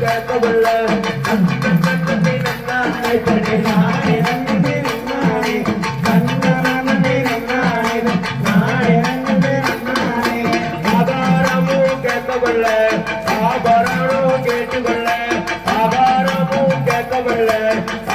கேட்கவில்லை நன்னே நன்னானே கேட்கவில்லை.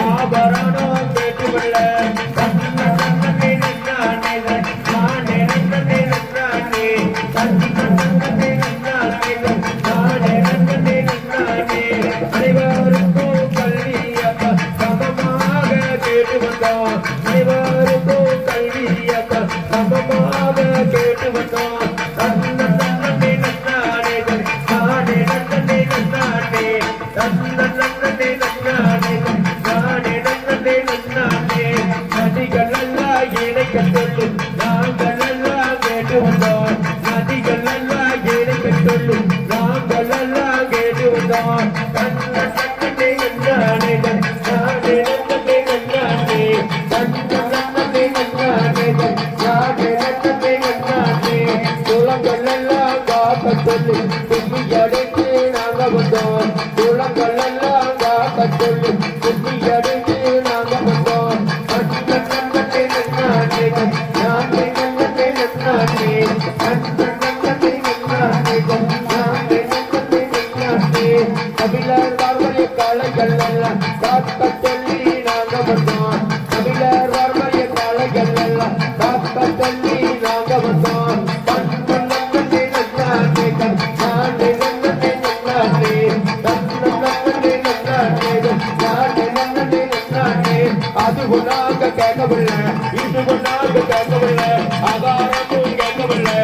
வந்தோம் அனைவருக்கும் கல்வியப்ப சமமாக கேட்டு வந்தோம் தன்ன தன்னே நன்னானே நானே நன்னே நன்னானே தன்ன நன்னே நன்னானே நானே நன்னே நன்னானே நதிகள் எல்லாம் இணைக்க நாங்கள் எல்லாம் கேட்டு வந்தோம். காக்க சொல்லு கும்மி அடைந்து நாங்க வந்தோம் குளங்கள் எல்லாம் காக்க சொல்லு கும்மி அடைந்து நாங்க வந்தோம் தன்ன நன்னே நன்னானே நானே அது ஒன்றாக கேட்கவில்லை இது ஒன்றாக கேட்கவில்லை அகாரமும் கேட்கவில்லை.